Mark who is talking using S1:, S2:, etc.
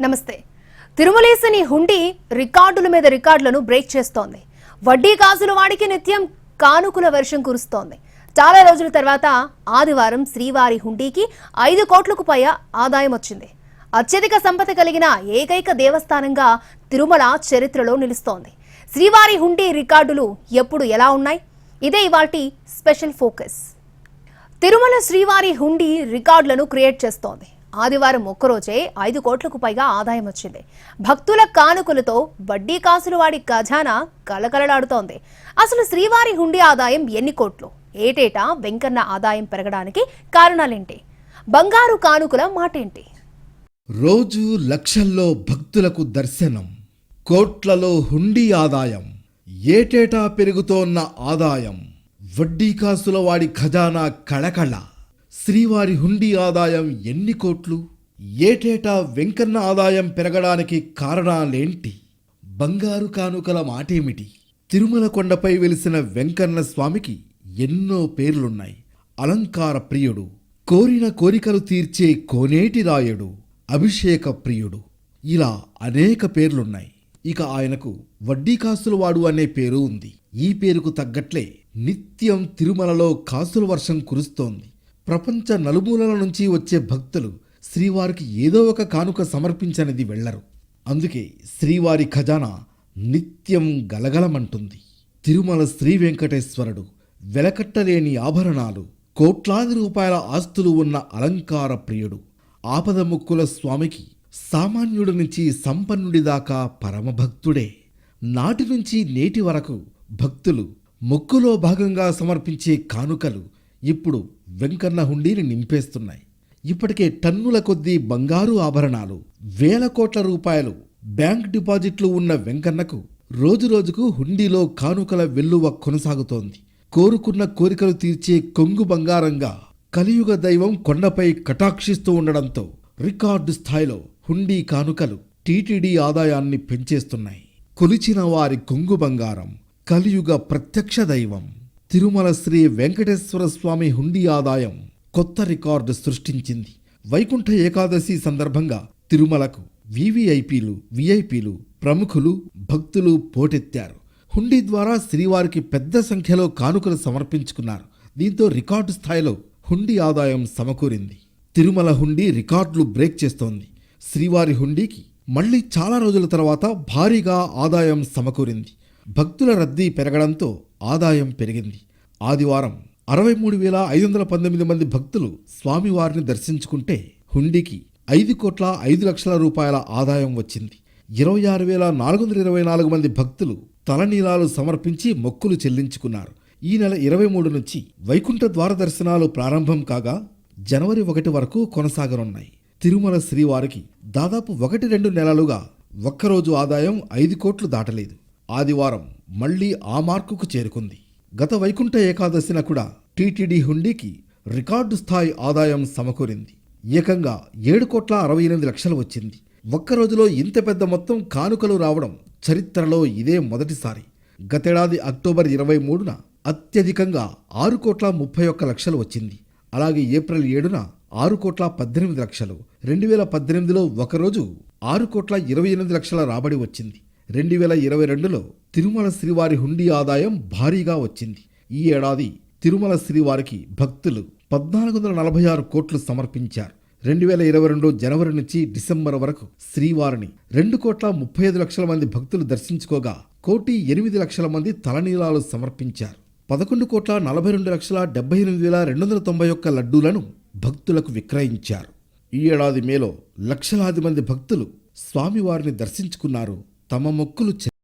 S1: నమస్తే. తిరుమలేసని హుండీ రికార్డుల మీద రికార్డులను బ్రేక్ చేస్తోంది. వడ్డీ కాసుల వాడికి నిత్యం కానుకల వర్షం కురుస్తోంది. చాలా రోజుల తర్వాత ఆదివారం శ్రీవారి హుండీకి ఐదు కోట్లకు పైగా ఆదాయం వచ్చింది. అత్యధిక సంపద కలిగిన ఏకైక దేవస్థానంగా తిరుమల చరిత్రలో నిలుస్తోంది. శ్రీవారి హుండీ రికార్డులు ఎప్పుడు ఎలా ఉన్నాయి? ఇదే ఇవాటి స్పెషల్ ఫోకస్. తిరుమల శ్రీవారి హుండీ రికార్డులను క్రియేట్ చేస్తోంది. ఆదివారం ఒక్కరోజే ఐదు కోట్లకు పైగా ఆదాయం వచ్చింది. భక్తుల కానుకలతో వడ్డీ కాసులు వాడి ఖజానా కలకలలాడుతోంది అసలు శ్రీవారి హుండీ ఆదాయం ఎన్ని కోట్లు? ఏటేటా వెంకన్న ఆదాయం పెరగడానికి కారణాలేంటి? బంగారు కానుకల మాటేంటి?
S2: రోజు లక్షల్లో భక్తులకు దర్శనం కోట్లలో హుండీ ఆదాయం ఏటేటా పెరుగుతోన్న ఆదాయం వడ్డీ కాసుల వాడి ఖజానా కళకళ. శ్రీవారి హుండీ ఆదాయం ఎన్ని కోట్లు? ఏటేటా వెంకన్న ఆదాయం పెరగడానికి కారణాలేంటి? బంగారు కానుకల మాటేమిటి? తిరుమల కొండపై వెలిసిన వెంకన్న స్వామికి ఎన్నో పేర్లున్నాయి. అలంకార ప్రియుడు కోరిన కోరికలు తీర్చే కోనేటి రాయుడు అభిషేక ప్రియుడు. ఇలా అనేక పేర్లున్నాయి. ఇక ఆయనకు వడ్డీ కాసులు వాడు అనే పేరు ఉంది. ఈ పేరుకు తగ్గట్లే నిత్యం తిరుమలలో కాసుల వర్షం కురుస్తోంది. ప్రపంచ నలుమూలల నుంచి వచ్చే భక్తులు శ్రీవారికి ఏదో ఒక కానుక సమర్పించనిది వెళ్ళరు అందుకే శ్రీవారి ఖజానా నిత్యం గలగలమంటుంది. తిరుమల శ్రీ వెంకటేశ్వరుడు వెలకట్టలేని ఆభరణాలు కోట్లాది రూపాయల ఆస్తులు ఉన్న అలంకార ప్రియుడు ఆపద ముక్కుల స్వామికి సామాన్యుడి నుంచి సంపన్నుడి దాకా పరమభక్తుడే. నాటి నుంచి నేటి వరకు భక్తులు మొక్కులో భాగంగా సమర్పించే కానుకలు ఇప్పుడు వెంకన్న హుండీని నింపేస్తున్నాయి. ఇప్పటికే టన్నుల కొద్దీ బంగారు ఆభరణాలు వేల కోట్ల రూపాయలు బ్యాంక్ డిపాజిట్లు ఉన్న వెంకన్నకు రోజురోజుకు హుండీలో కానుకల వెల్లువ కొనసాగుతోంది. కోరుకున్న కోరికలు తీర్చే కొంగు బంగారంగా కలియుగ దైవం కొండపై కటాక్షిస్తూ ఉండడంతో రికార్డు స్థాయిలో హుండీ కానుకలు టీటీడీ ఆదాయాన్ని పెంచేస్తున్నాయి. కొలిచిన వారి కొంగు బంగారం కలియుగ ప్రత్యక్ష దైవం. తిరుమల శ్రీ వెంకటేశ్వర స్వామి హుండీ ఆదాయం కొత్త రికార్డు సృష్టించింది. వైకుంఠ ఏకాదశి సందర్భంగా తిరుమలకు వివిఐపీలు విఐపీలు ప్రముఖులు భక్తులు పోటెత్తారు. హుండీ ద్వారా శ్రీవారికి పెద్ద సంఖ్యలో కానుకలు సమర్పించుకున్నారు. దీంతో రికార్డు స్థాయిలో హుండీ ఆదాయం సమకూరింది. తిరుమల హుండీ రికార్డులు బ్రేక్ చేస్తోంది. శ్రీవారి హుండీకి మళ్ళీ చాలా రోజుల తర్వాత భారీగా ఆదాయం సమకూరింది. భక్తుల రద్దీ పెరగడంతో ఆదాయం పెరిగింది. ఆదివారం అరవై మూడు వేల ఐదు వందల పంతొమ్మిది మంది భక్తులు స్వామివారిని దర్శించుకుంటే హుండీకి ఐదు కోట్ల ఐదు లక్షల రూపాయల ఆదాయం వచ్చింది. ఇరవై ఆరు వేల నాలుగు వందల ఇరవై నాలుగు మంది భక్తులు తలనీలాలు సమర్పించి మొక్కులు చెల్లించుకున్నారు. ఈ నెల ఇరవై మూడు నుంచి వైకుంఠ ద్వార దర్శనాలు ప్రారంభం కాగా జనవరి ఒకటి వరకు కొనసాగనున్నాయి. తిరుమల శ్రీవారికి దాదాపు ఒకటి రెండు నెలలుగా ఒక్కరోజు ఆదాయం ఐదు కోట్లు దాటలేదు. ఆదివారం మళ్ళీ ఆ మార్కుకు చేరుకుంది. గత వైకుంఠ ఏకాదశిన కూడా టీటీడీ హుండీకి రికార్డు స్థాయి ఆదాయం సమకూరింది. ఏకంగా ఏడు కోట్ల అరవై ఎనిమిది లక్షలు వచ్చింది. ఒక్క రోజులో ఇంత పెద్ద మొత్తం కానుకలు రావడం చరిత్రలో ఇదే మొదటిసారి. గతేడాది అక్టోబర్ ఇరవై మూడున అత్యధికంగా ఆరు కోట్ల ముప్పై ఒక్క లక్షలు వచ్చింది. అలాగే ఏప్రిల్ ఏడున ఆరు కోట్ల పద్దెనిమిది లక్షలు రెండు వేల పద్దెనిమిదిలో ఒకరోజు ఆరు కోట్ల ఇరవై ఎనిమిది లక్షల రాబడి వచ్చింది. రెండు వేల ఇరవై రెండులో తిరుమల శ్రీవారి హుండీ ఆదాయం భారీగా వచ్చింది. ఈ ఏడాది తిరుమల శ్రీవారికి భక్తులు పద్నాలుగు వందల నలభై ఆరు కోట్లు సమర్పించారు. రెండు వేల ఇరవై రెండు జనవరి నుంచి డిసెంబర్ వరకు శ్రీవారిని రెండు కోట్ల ముప్పై ఐదు లక్షల మంది భక్తులు దర్శించుకోగా కోటి ఎనిమిది లక్షల మంది తలనీలాలు సమర్పించారు. పదకొండు కోట్ల నలభై రెండు లక్షల డెబ్బై ఎనిమిది వేల రెండు వందల తొంభై ఒక్క లడ్డూలను భక్తులకు విక్రయించారు. ఈ ఏడాది మేలో లక్షలాది మంది భక్తులు స్వామివారిని దర్శించుకున్నారు. తమ మొక్కులు